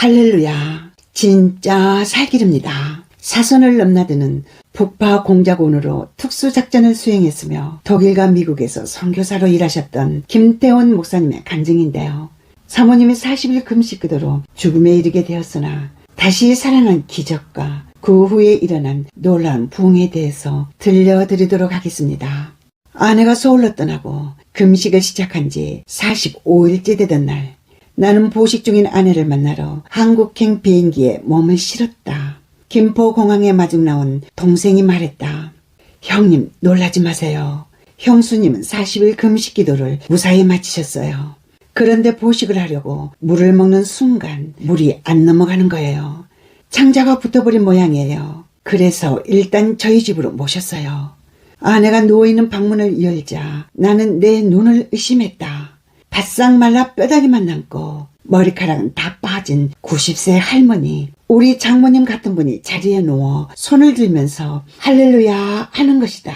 할렐루야. 진짜 살기릅니다. 사선을 넘나드는 북파 공작원으로 특수작전을 수행했으며 독일과 미국에서 선교사로 일하셨던 김태원 목사님의 간증인데요. 사모님이 40일 금식 기도로 죽음에 이르게 되었으나 다시 살아난 기적과 그 후에 일어난 놀라운 부흥에 대해서 들려드리도록 하겠습니다. 아내가 서울로 떠나고 금식을 시작한 지 45일째 되던 날 나는 보식 중인 아내를 만나러 한국행 비행기에 몸을 실었다. 김포공항에 마중 나온 동생이 말했다. 형님 놀라지 마세요. 형수님은 40일 금식 기도를 무사히 마치셨어요. 그런데 보식을 하려고 물을 먹는 순간 물이 안 넘어가는 거예요. 창자가 붙어버린 모양이에요. 그래서 일단 저희 집으로 모셨어요. 아내가 누워있는 방문을 열자 나는 내 눈을 의심했다. 바싹 말라 뼈다귀만 남고 머리카락은 다 빠진 90세 할머니, 우리 장모님 같은 분이 자리에 누워 손을 들면서 할렐루야 하는 것이다.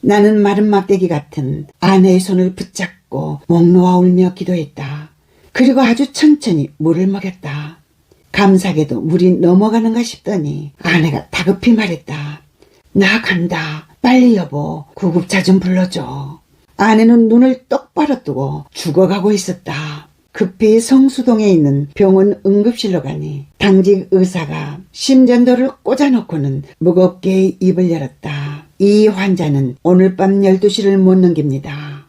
나는 마른 막대기 같은 아내의 손을 붙잡고 목 놓아 울며 기도했다. 그리고 아주 천천히 물을 먹였다. 감사하게도 물이 넘어가는가 싶더니 아내가 다급히 말했다. 나 간다. 빨리 여보 구급차 좀 불러줘. 아내는 눈을 똑바로 뜨고 죽어가고 있었다. 급히 성수동에 있는 병원 응급실로 가니 당직 의사가 심전도를 꽂아놓고는 무겁게 입을 열었다. 이 환자는 오늘 밤 12시를 못 넘깁니다.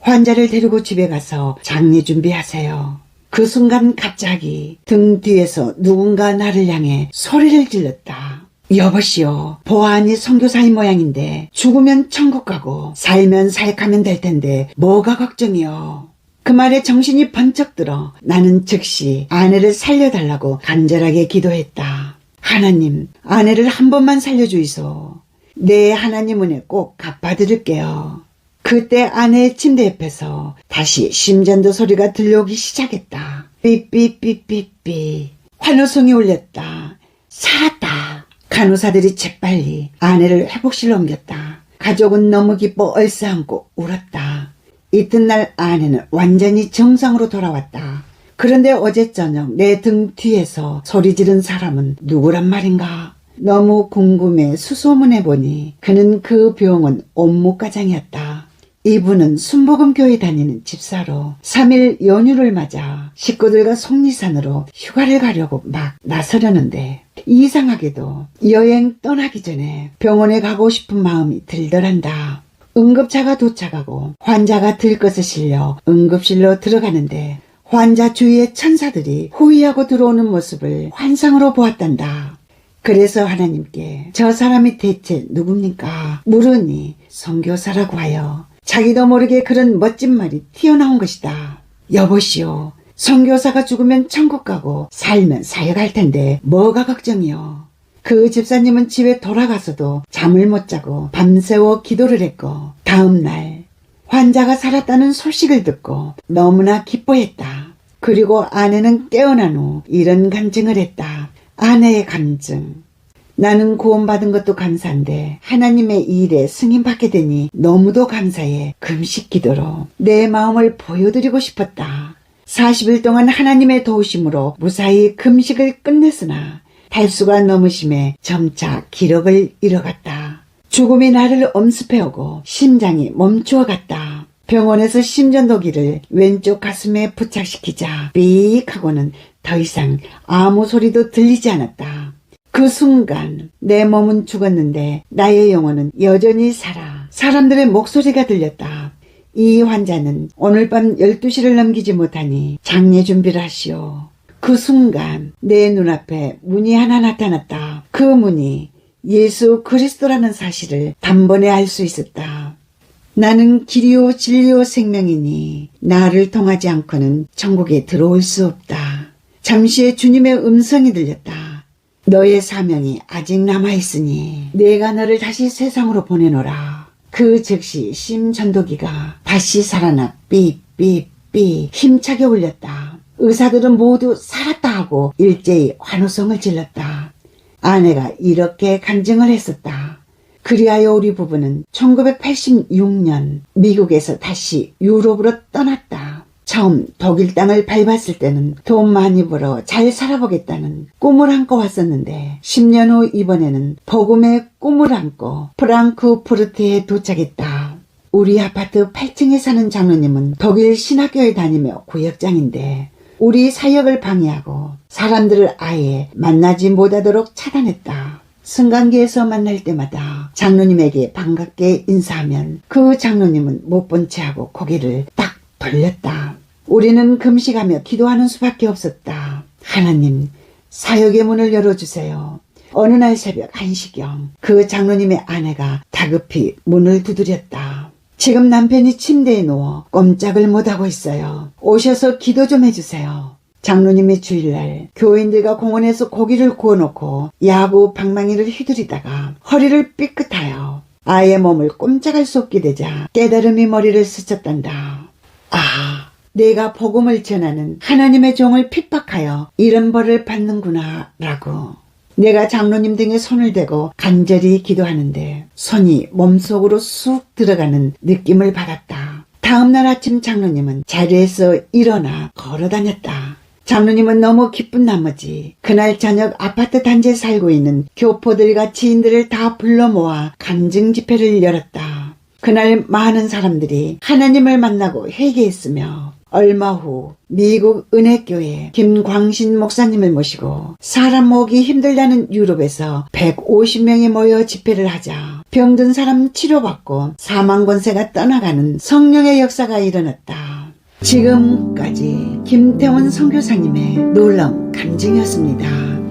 환자를 데리고 집에 가서 장례 준비하세요. 그 순간 갑자기 등 뒤에서 누군가 나를 향해 소리를 질렀다. 여보시오, 보아하니 선교사인 모양인데 죽으면 천국 가고 살면 살가면 될 텐데 뭐가 걱정이요. 그 말에 정신이 번쩍 들어 나는 즉시 아내를 살려달라고 간절하게 기도했다. 하나님, 아내를 한 번만 살려주이소. 내 하나님 은혜 꼭 갚아드릴게요. 그때 아내의 침대 옆에서 다시 심전도 소리가 들려오기 시작했다. 삐삐삐삐삐. 환호성이 울렸다. 살았다. 간호사들이 재빨리 아내를 회복실로 옮겼다. 가족은 너무 기뻐 얼싸안고 울었다. 이튿날 아내는 완전히 정상으로 돌아왔다. 그런데 어제 저녁 내 등 뒤에서 소리 지른 사람은 누구란 말인가? 너무 궁금해 수소문해 보니 그는 그 병원 옥무과장이었다. 이분은 순복음교회 다니는 집사로 3일 연휴를 맞아 식구들과 속리산으로 휴가를 가려고 막 나서려는데 이상하게도 여행 떠나기 전에 병원에 가고 싶은 마음이 들더란다. 응급차가 도착하고 환자가 들것에 실려 응급실로 들어가는데 환자 주위에 천사들이 호위하고 들어오는 모습을 환상으로 보았단다. 그래서 하나님께 저 사람이 대체 누굽니까? 물으니 선교사라고 하여 자기도 모르게 그런 멋진 말이 튀어나온 것이다. 여보시오. 선교사가 죽으면 천국 가고 살면 사역 할 텐데 뭐가 걱정이요. 그 집사님은 집에 돌아가서도 잠을 못 자고 밤새워 기도를 했고 다음날 환자가 살았다는 소식을 듣고 너무나 기뻐했다. 그리고 아내는 깨어난 후 이런 간증을 했다. 아내의 간증. 나는 구원받은 것도 감사한데 하나님의 일에 승인받게 되니 너무도 감사해 금식 기도로 내 마음을 보여드리고 싶었다. 40일 동안 하나님의 도우심으로 무사히 금식을 끝냈으나 달수가 너무 심해 점차 기력을 잃어갔다. 죽음이 나를 엄습해오고 심장이 멈추어갔다. 병원에서 심전도기를 왼쪽 가슴에 부착시키자 삑 하고는 더 이상 아무 소리도 들리지 않았다. 그 순간 내 몸은 죽었는데 나의 영혼은 여전히 살아 사람들의 목소리가 들렸다. 이 환자는 오늘 밤 12시를 넘기지 못하니 장례 준비를 하시오. 그 순간 내 눈앞에 문이 하나 나타났다. 그 문이 예수 그리스도라는 사실을 단번에 알 수 있었다. 나는 길이요 진리요 생명이니 나를 통하지 않고는 천국에 들어올 수 없다. 잠시의 주님의 음성이 들렸다. 너의 사명이 아직 남아있으니 내가 너를 다시 세상으로 보내노라. 그 즉시 심전도기가 다시 살아나 삐삐삐 힘차게 울렸다. 의사들은 모두 살았다 하고 일제히 환호성을 질렀다. 아내가 이렇게 간증을 했었다. 그리하여 우리 부부는 1986년 미국에서 다시 유럽으로 떠났다. 처음 독일 땅을 밟았을 때는 돈 많이 벌어 잘 살아보겠다는 꿈을 안고 왔었는데 10년 후 이번에는 복음의 꿈을 안고 프랑크푸르트에 도착했다. 우리 아파트 8층에 사는 장로님은 독일 신학교에 다니며 구역장인데 우리 사역을 방해하고 사람들을 아예 만나지 못하도록 차단했다. 승강기에서 만날 때마다 장로님에게 반갑게 인사하면 그 장로님은 못 본 채 하고 고개를 딱 돌렸다. 우리는 금식하며 기도하는 수밖에 없었다. 하나님, 사역의 문을 열어주세요. 어느 날 새벽 1시경 그 장로님의 아내가 다급히 문을 두드렸다. 지금 남편이 침대에 누워 꼼짝을 못하고 있어요. 오셔서 기도 좀 해주세요. 장로님이 주일날 교인들과 공원에서 고기를 구워놓고 야구 방망이를 휘두르다가 허리를 삐끗하여 아이의 몸을 꼼짝할 수 없게 되자 깨달음이 머리를 스쳤단다. 아, 내가 복음을 전하는 하나님의 종을 핍박하여 이런 벌을 받는구나 라고 내가 장로님 등에 손을 대고 간절히 기도하는데 손이 몸속으로 쑥 들어가는 느낌을 받았다. 다음날 아침 장로님은 자리에서 일어나 걸어 다녔다. 장로님은 너무 기쁜 나머지 그날 저녁 아파트 단지에 살고 있는 교포들과 지인들을 다 불러 모아 간증 집회를 열었다. 그날 많은 사람들이 하나님을 만나고 회개했으며 얼마 후 미국 은혜교회 김광신 목사님을 모시고 사람 모으기 힘들다는 유럽에서 150명이 모여 집회를 하자 병든 사람 치료받고 사망 권세가 떠나가는 성령의 역사가 일어났다. 지금까지 김태원 선교사님의 놀라운 간증이었습니다.